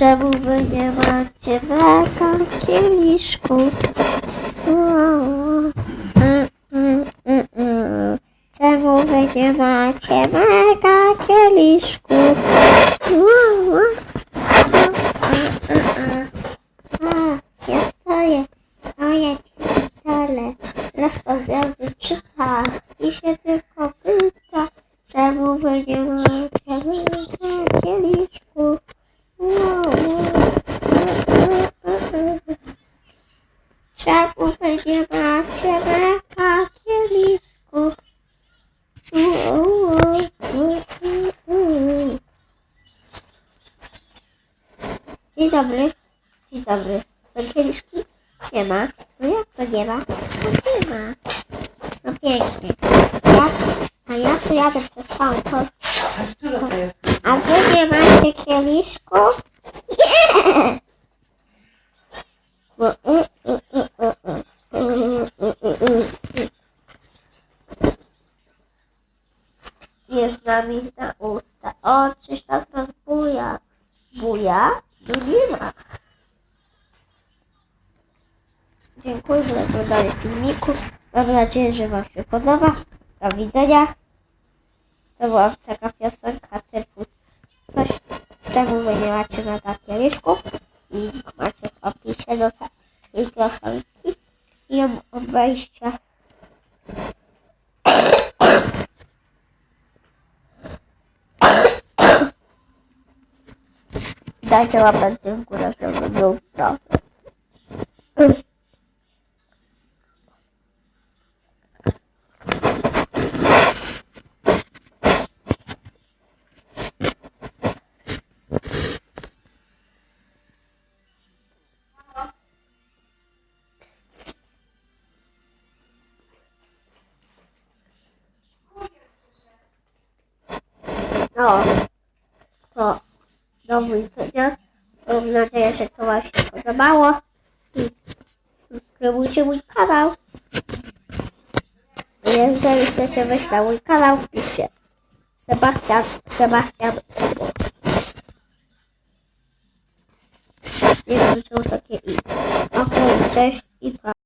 Czemu wy nie macie mleka kieliszków? Czemu wy nie macie mleka kieliszków? A, ja stoję, stoję ale rozpozjazdy czyha i się tylko pyta, czemu wy nie macie mleka kieliszków? Czemu nie macie mleka kieliszków? Dzień dobry. Dzień dobry. Są kieliszki? Nie ma. No jak to nie ma? No nie ma. No pięknie. Ja, a ja tu jadę przez całą Polskę. A wy nie macie kieliszków? Nie! Jest z nami zna usta. O, czyś nas rozbuja. Buja? No nie ma. Dziękuję za oglądanie filmiku. Mam nadzieję, że Wam się podoba. Do widzenia. To była taka piosenka typu coś, czemu wy nie macie na kieliszków i macie w opisie do tej piosenki i obejścia. Dajcie łapeczkę w górę, żeby był zdrowy. No, do widzenia. Mam nadzieję, że to Wam się podobało. I subskrybujcie mój kanał. Jeżeli chcecie wejść na mój kanał, wpiszcie Sebastian, Sebastian Kubo. Nie wiem, są takie i. Okej, cześć i pa.